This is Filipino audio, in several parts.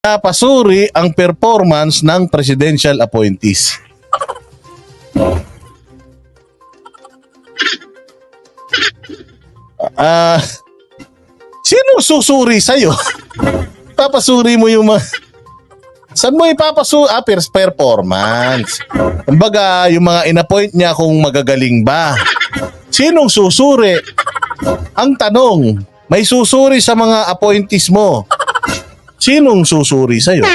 Napasuri ang performance ng presidential appointees. Ah, sino susuri sa'yo? Papasuri mo yung mga... Saan mo ipapasu... Ah, performance. Kumbaga, yung mga inappoint niya kung magagaling ba. Sinong susuri? Ang tanong, may susuri sa mga appointees mo. Sinong susuri sa'yo?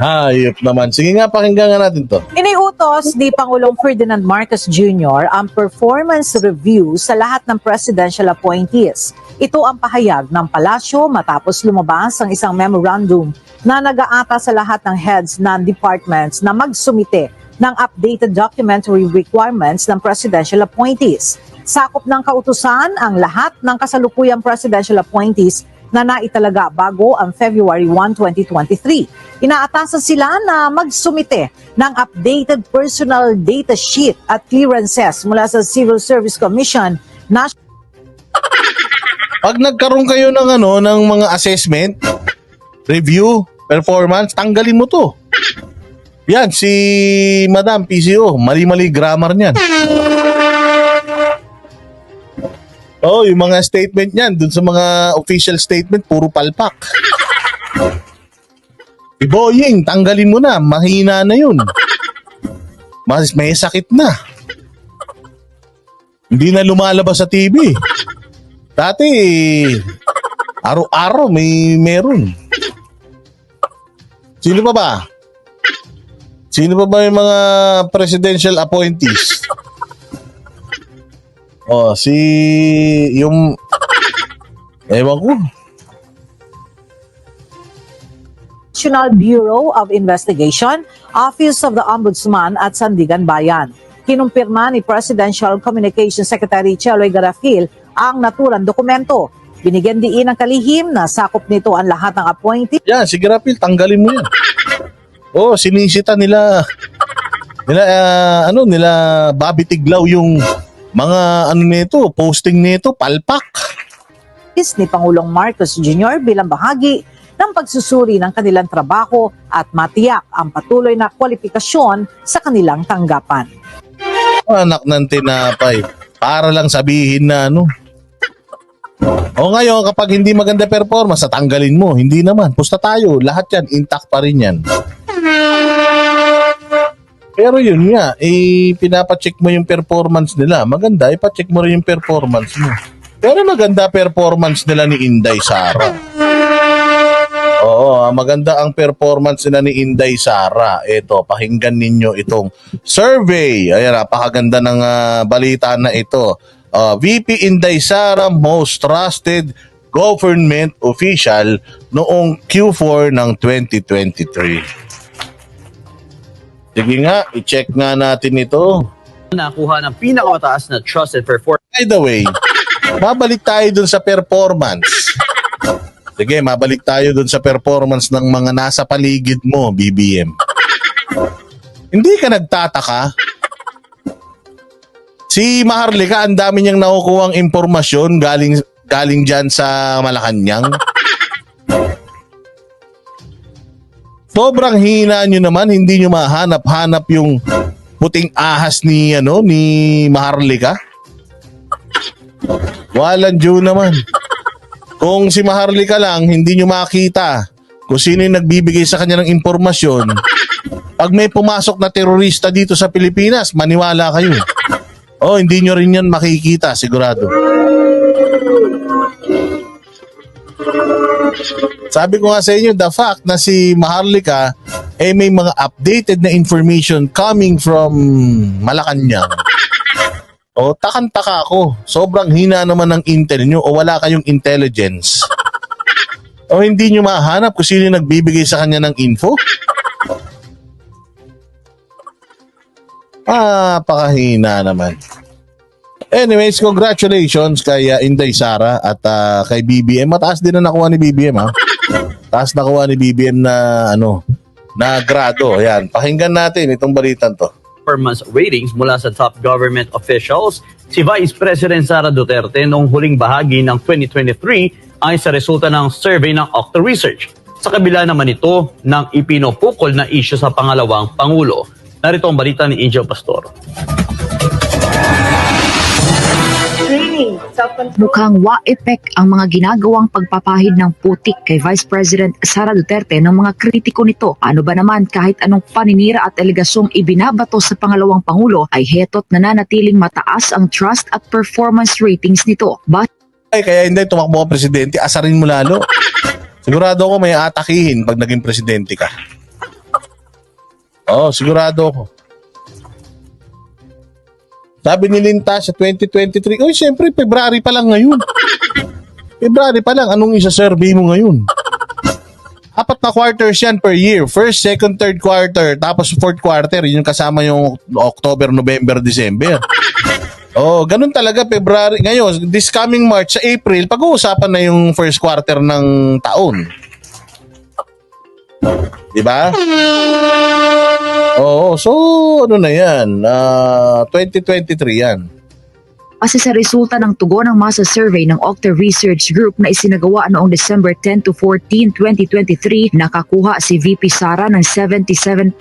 Hayop naman. Sige nga, pakinggan nga natin to. Iniutos ni Pangulong Ferdinand Marcos Jr. ang performance review sa lahat ng presidential appointees. Ito ang pahayag ng palasyo matapos lumabas ang isang memorandum na nag-aata sa lahat ng heads ng departments na magsumite ng updated documentary requirements ng presidential appointees. Sakop ng kautusan ang lahat ng kasalukuyang presidential appointees na naitalaga bago ang February 1, 2023. Inaatasan sila na magsumite ng updated personal data sheet at clearances mula sa Civil Service Commission na Pag nagkaroon kayo ng ano, ng mga assessment, review, performance, tanggalin mo to. Yan, si Madam PCO, mali-mali grammar niyan. Oh, yung mga statement niyan, dun sa mga official statement, puro palpak. Iboying, tanggalin mo na, mahina na yun. Mas may sakit na. Hindi na lumalabas sa TV. Dati, araw-araw may meron. Sino pa ba? Sino pa ba yung mga presidential appointees? Oh, si yung ewan ko. National Bureau of Investigation, Office of the Ombudsman at Sandigan Bayan. Kinumpirma ni Presidential Communications Secretary Cheloy Garafil ang naturang dokumento. Binigyan diin ng kalihim na sakop nito ang lahat ng appointee Yan, si Grapil, tanggalin mo yan. Oh, sinisita nila nila ah, ano nila Bobby Tiglaw yung mga ano nito, posting nito, palpak. ni Pangulong Marcos Jr. bilang bahagi ng pagsusuri ng kanilang trabaho at matiyak ang patuloy na kwalifikasyon sa kanilang tanggapan. Anak ng tinapay. Para lang sabihin na ano. O ngayon, kapag hindi maganda performance, tatanggalin mo. Hindi naman. Pusta tayo. Lahat yan, intact pa rin yan. Pero yun nga, eh, pinapacheck mo yung performance nila. Maganda, ipacheck mo rin yung performance mo. Pero maganda performance nila ni Inday Sara. Oo, ah, maganda ang performance nila ni Inday Sara. Ito, pakinggan ninyo itong survey. Ayan, napakaganda ng ah, balita na ito. Ah, VP Inday Sara, most trusted government official noong Q4 ng 2023. Sige nga, i-check nga natin ito. nakuha ng pinakamataas na trusted performance By the way, babalik tayo dun sa performance. Sige, mabalik tayo dun sa performance ng mga nasa paligid mo, BBM. Hindi ka nagtataka? Si Maharlika, ang dami niyang nakukuhang impormasyon galing galing dyan sa Malacanang. Sobrang hina nyo naman, hindi nyo mahanap-hanap yung puting ahas ni ano ni Maharlika. Walang Diyo naman. Kung si Maharlika lang, hindi nyo makita kung sino yung nagbibigay sa kanya ng impormasyon. Pag may pumasok na terorista dito sa Pilipinas, maniwala kayo. Oh, hindi nyo rin yan makikita, sigurado. Sabi ko nga sa inyo, the fact na si Maharlika eh may mga updated na information coming from Malacanang. O, takan-taka ako. Sobrang hina naman ng intel nyo o wala kayong intelligence. O hindi nyo mahanap kung sino nagbibigay sa kanya ng info? Ah, pakahina naman. Anyways, congratulations kay uh, Inday Sara at uh, kay BBM. Mataas din na nakuha ni BBM ha. Taas nakuha ni BBM na ano, na grado. Ayan, pakinggan natin itong balitan to. ratings mula sa top government officials. Si Vice President Sara Duterte noong huling bahagi ng 2023 ay sa resulta ng survey ng Octa Research. Sa kabila naman ito ng ipinupukol na isyu sa pangalawang Pangulo. Narito ang balita ni Angel Pastor. Mukhang wa-epek ang mga ginagawang pagpapahid ng putik kay Vice President Sara Duterte ng mga kritiko nito. Ano ba naman kahit anong paninira at elegasyong ibinabato sa pangalawang Pangulo ay hetot nananatiling mataas ang trust at performance ratings nito. But Ay, kaya hindi tumakbo ka presidente, asarin mo lalo. Sigurado ako may atakihin pag naging presidente ka. Oo, sigurado ako. Sabi ni Linta sa 2023, uy, siyempre, February pa lang ngayon. February pa lang, anong isa-survey mo ngayon? Apat na quarters yan per year. First, second, third quarter, tapos fourth quarter. Yun yung kasama yung October, November, December. Oh, ganun talaga February. Ngayon, this coming March sa April, pag-uusapan na yung first quarter ng taon. 'Di ba? Oo, so ano na 'yan? Ah, 2023 'yan. Kasi sa resulta ng tugon ng masa survey ng Octa Research Group na isinagawa noong December 10 to 14, 2023, nakakuha si VP Sara ng 77%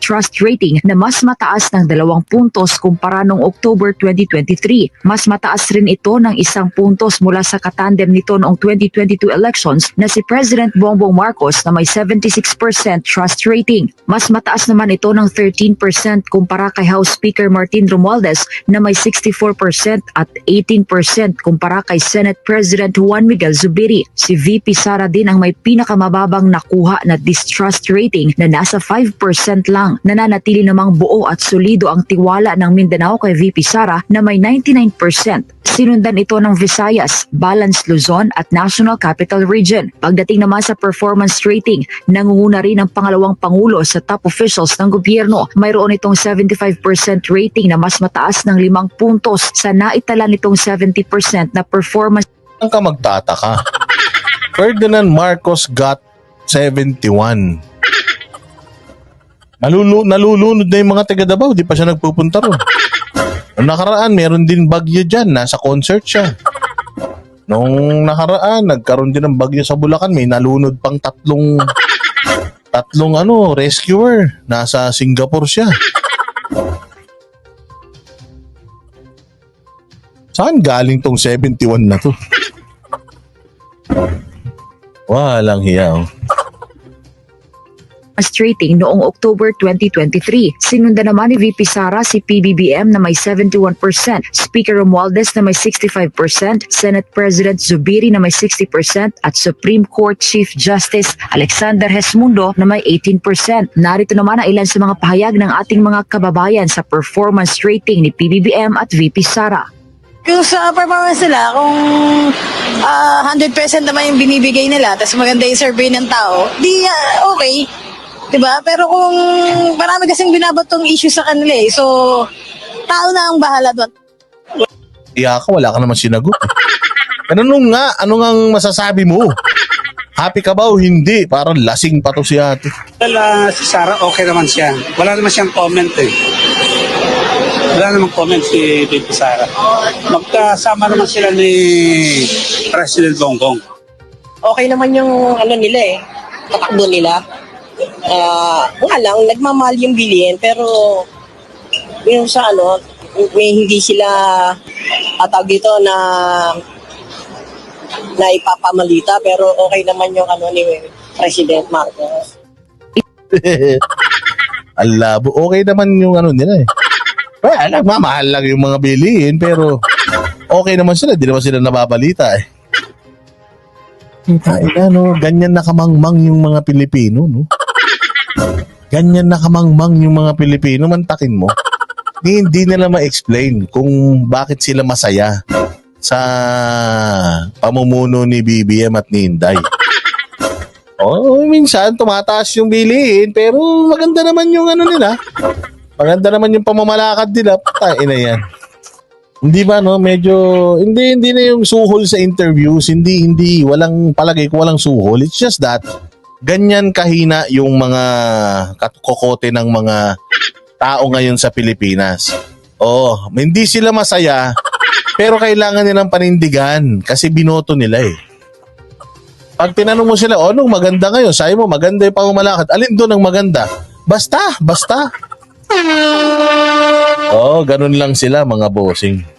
trust rating na mas mataas ng dalawang puntos kumpara noong October 2023. Mas mataas rin ito ng isang puntos mula sa katandem nito noong 2022 elections na si President Bongbong Marcos na may 76% trust rating. Mas mataas naman ito ng 13% kumpara kay House Speaker Martin Romualdez na may 64% at 18% kumpara kay Senate President Juan Miguel Zubiri. Si VP Sara din ang may pinakamababang nakuha na distrust rating na nasa 5% lang. Nananatili namang buo at solido ang tiwala ng Mindanao kay VP Sara na may 99%. Sinundan ito ng Visayas, Balance Luzon at National Capital Region. Pagdating naman sa performance rating, nangunguna rin ang pangalawang pangulo sa top officials ng gobyerno. Mayroon itong 75% rating na mas mataas ng limang puntos sa naitala nitong 70% na performance Ang ka magtataka. Ferdinand Marcos got 71. Nalulu nalulunod na yung mga taga Davao, di pa siya nagpupunta ron. Nung nakaraan, meron din bagyo dyan, nasa concert siya. Nung nakaraan, nagkaroon din ng bagyo sa Bulacan, may nalunod pang tatlong tatlong ano, rescuer. Nasa Singapore siya. Saan galing tong 71 na to? Walang hiya. oh. rating noong October 2023. Sinundan naman ni VP Sara si PBBM na may 71%, Speaker Romualdez na may 65%, Senate President Zubiri na may 60% at Supreme Court Chief Justice Alexander Hesmundo na may 18%. Narito naman ang ilan sa mga pahayag ng ating mga kababayan sa performance rating ni PBBM at VP Sara. Kung sa performance nila, kung ah, 100% naman yung binibigay nila, tapos maganda yung survey ng tao, di ah, okay. 'Di ba? Pero kung marami kasing binabatong issue sa kanila eh. So, tao na ang bahala doon. Iya ka, wala ka naman sinagot. Tanong nga, ano nga masasabi mo? Happy ka ba o hindi? Parang lasing pa to si ate. Well, ah, si Sarah, okay naman siya. Wala naman siyang comment eh. Wala namang comment si Baby Sarah. Magkasama naman sila ni President Bongbong. okay naman yung ano nila eh, patakbo nila. Ah, nga lang, nagmamahal yung bilihin, pero yung sa ano, may hindi sila atag dito na na ipapamalita, pero okay naman yung ano ni President Marcos. Ang labo. Okay naman yung ano nila eh. Well, nagmamahal lang yung mga bilihin pero okay naman sila. Di naman sila nababalita eh. Ay, ano, ganyan nakamangmang yung mga Pilipino, no? Ganyan nakamangmang yung mga Pilipino, mantakin mo. Hindi, hindi nila ma-explain kung bakit sila masaya sa pamumuno ni BBM at ni Inday. Oo, minsan tumataas yung bilihin pero maganda naman yung ano nila. Maganda naman yung pamamalakad nila. Patay na yan. Hindi ba no, medyo hindi hindi na yung suhol sa interviews, hindi hindi walang palagay ko walang suhol. It's just that ganyan kahina yung mga katukokote ng mga tao ngayon sa Pilipinas. Oh, hindi sila masaya pero kailangan nilang panindigan kasi binoto nila eh. Pag tinanong mo sila, oh, anong maganda ngayon? Sabi mo, maganda yung pangumalakad. Alin doon ang maganda? Basta, basta. Oh, ganun lang sila mga bossing.